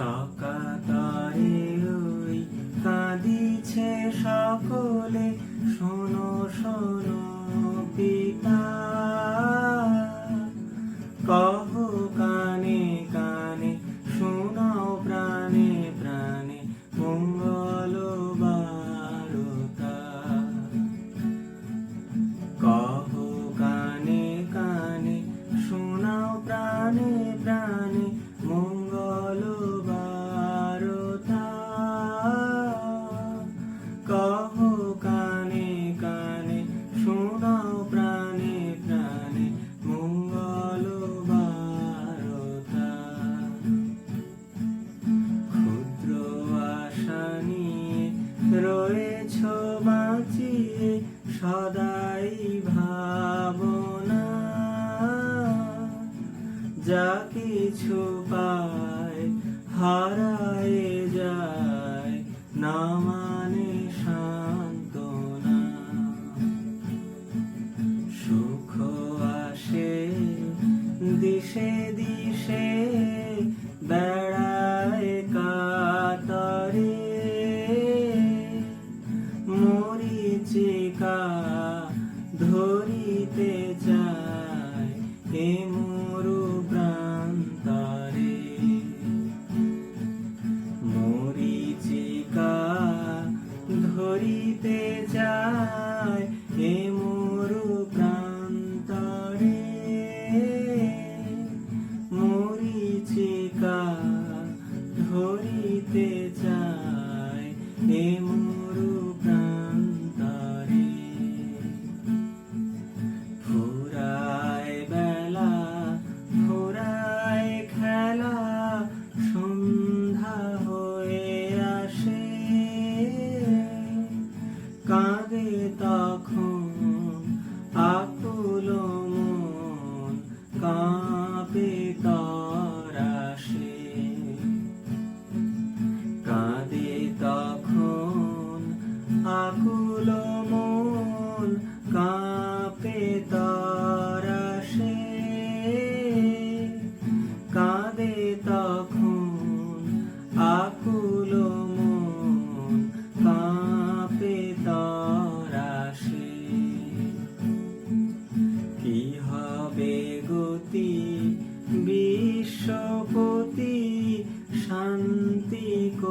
সকাতারে ওই কাঁদিছে সকলে। শোনো শোনো পিতা। সদাই ভাবনা যা কিছু পায় হারায় যায় নামা temos কাঁপে তারাশে কাঁদে তখন আকুল মন কাঁপে তারাশে কি হবে গতি বিশ্বপতি শান্তি কো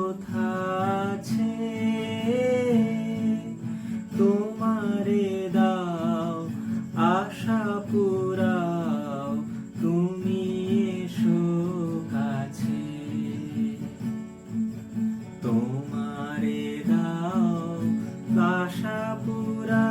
escura.